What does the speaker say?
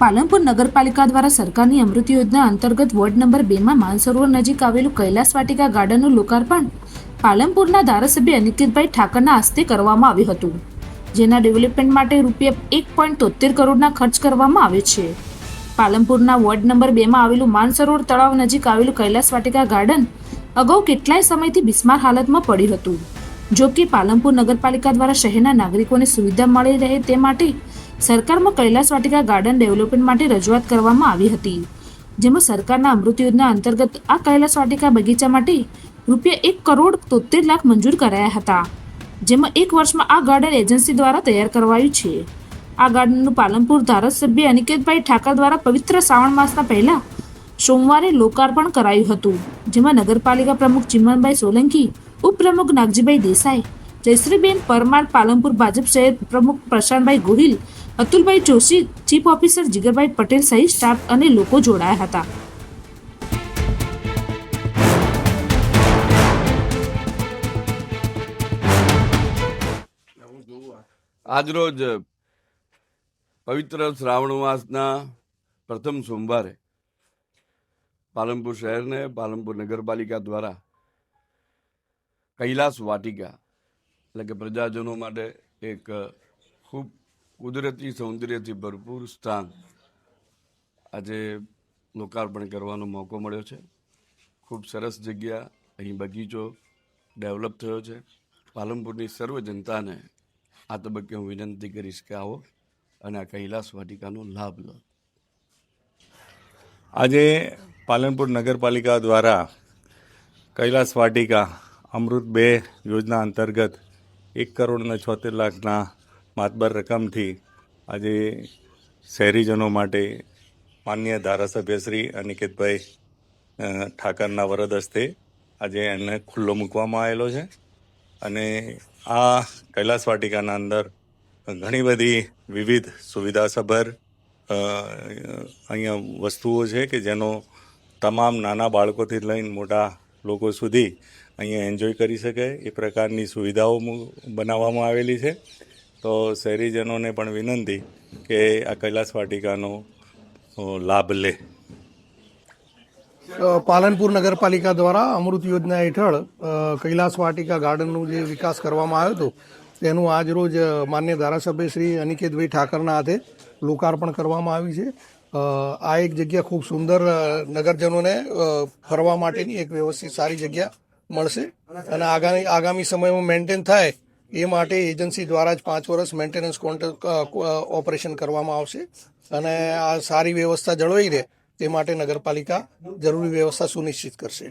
પાલનપુર નગરપાલિકા દ્વારા સરકારની અમૃત યોજના અંતર્ગત વોર્ડ નંબર બેમાં માનસરોવર નજીક આવેલું કૈલાસ વાટિકા ગાર્ડનનું લોકાર્પણ પાલનપુરના ધારાસભ્ય અનિકેતભાઈ ઠાકરના હસ્તે કરવામાં આવ્યું હતું, જેના ડેવલપમેન્ટ માટે રૂપિયા એક પોઈન્ટ તોતેર કરોડના ખર્ચ કરવામાં આવે છે. પાલનપુરના વોર્ડ નંબર બેમાં આવેલું માનસરોવર તળાવ નજીક આવેલું કૈલાસ વાટિકા ગાર્ડન અગાઉ કેટલાય સમયથી બિસ્માર હાલતમાં પડ્યું હતું. જો કે પાલનપુર નગરપાલિકા દ્વારા શહેરના નાગરિકોને સુવિધા મળી રહે તે માટે સરકારમાં કૈલાસ વાટિકા ગાર્ડન ડેવલપમેન્ટ માટે રજૂઆત કરવામાં આવી હતી. જેમાં સરકારના અમૃત યોજના અંતર્ગત આ કૈલાસ વાટિકા બગીચા માટે રૂપિયા એક કરોડ તોતેર લાખ મંજૂર કરાયા હતા. જેમાં એક વર્ષમાં આ ગાર્ડન એજન્સી દ્વારા તૈયાર કરવાયું છે. આ ગાર્ડનનું પાલનપુર ધારાસભ્ય અનિકેતભાઈ ઠાકર દ્વારા પવિત્ર શ્રાવણ માસના પહેલા સોમવારે લોકાર્પણ કરાયું હતું. જેમાં નગરપાલિકા પ્રમુખ ચિમનભાઈ સોલંકી, ઉપપ્રમુખ નાગજીભાઈ દેસાઈ જયશ્રીબેન પરમાર, પાલનપુર ભાજપ શહેર પ્રમુખ પ્રશાંતભાઈ ગોહિલ, અતુલભાઈ જોશી, ચીફ ઓફિસર જીગરભાઈ પટેલ સહિત સ્ટાફ અને લોકો જોડાયા હતા. આજરોજ પવિત્ર શ્રાવણ માસના પ્રથમ સોમવારે પાલનપુર શહેરને પાલનપુર નગરપાલિકા દ્વારા કૈલાસ વાટિકા એટલે કે પ્રજાજનો માટે એક ખૂબ કુદરતી સૌંદર્યથી ભરપૂર સ્થાન આજે લોકાર્પણ કરવાનો મોકો મળ્યો છે. ખૂબ સરસ જગ્યા, અહીં બગીચો ડેવલપ થયો છે. પાલનપુરની સર્વ જનતાને આ તબક્કે હું વિનંતી કરીશ કે આવો અને આ કૈલાસ વાટિકાનો લાભ લો. આજે પાલનપુર નગરપાલિકા દ્વારા કૈલાસ વાટિકા અમૃત બે યોજના અંતર્ગત એક કરોડના છોતેર લાખના માતબર રકમથી આજે શહેરીજનો માટે માન્ય ધારાસભ્ય શ્રી અનિકેતભાઈ ઠાકરના વરદ હસ્તે આજે એને ખુલ્લો મૂકવામાં આવેલો છે. અને આ કૈલાસ વાટિકાના અંદર ઘણી બધી વિવિધ સુવિધાસભર અહીંયા વસ્તુઓ છે કે જેનો તમામ નાના બાળકોથી લઈને મોટા લોકો સુધી અહીંયા એન્જોય કરી શકે, એ પ્રકારની સુવિધાઓ બનાવવામાં આવેલી છે. તો શહેરીજનોને પણ વિનંતી કે આ કૈલાસ વાટિકાનો લાભ લે. પાલનપુર નગરપાલિકા દ્વારા અમૃત યોજના હેઠળ કૈલાસ વાટિકા ગાર્ડનનું જે વિકાસ કરવામાં આવ્યો હતો, તેનું આજરોજ માન્ય ધારાસભ્ય શ્રી અનિકેતભાઈ ઠાકરના હાથે લોકાર્પણ કરવામાં આવ્યું છે. આ એક જગ્યા ખૂબ સુંદર નગરજનોને ફરવા માટેની એક વ્યવસ્થિત સારી જગ્યા મળશે. અને આગામી આગામી સમયમાં મેન્ટેન થાય એ માટે એજન્સી દ્વારા જ પાંચ વર્ષ મેન્ટેનન્સ કોન્ટ્રાક્ટ ઓપરેશન કરવામાં આવશે. અને આ સારી વ્યવસ્થા જળવાઈ રહે તે માટે નગરપાલિકા જરૂરી વ્યવસ્થા સુનિશ્ચિત કરશે.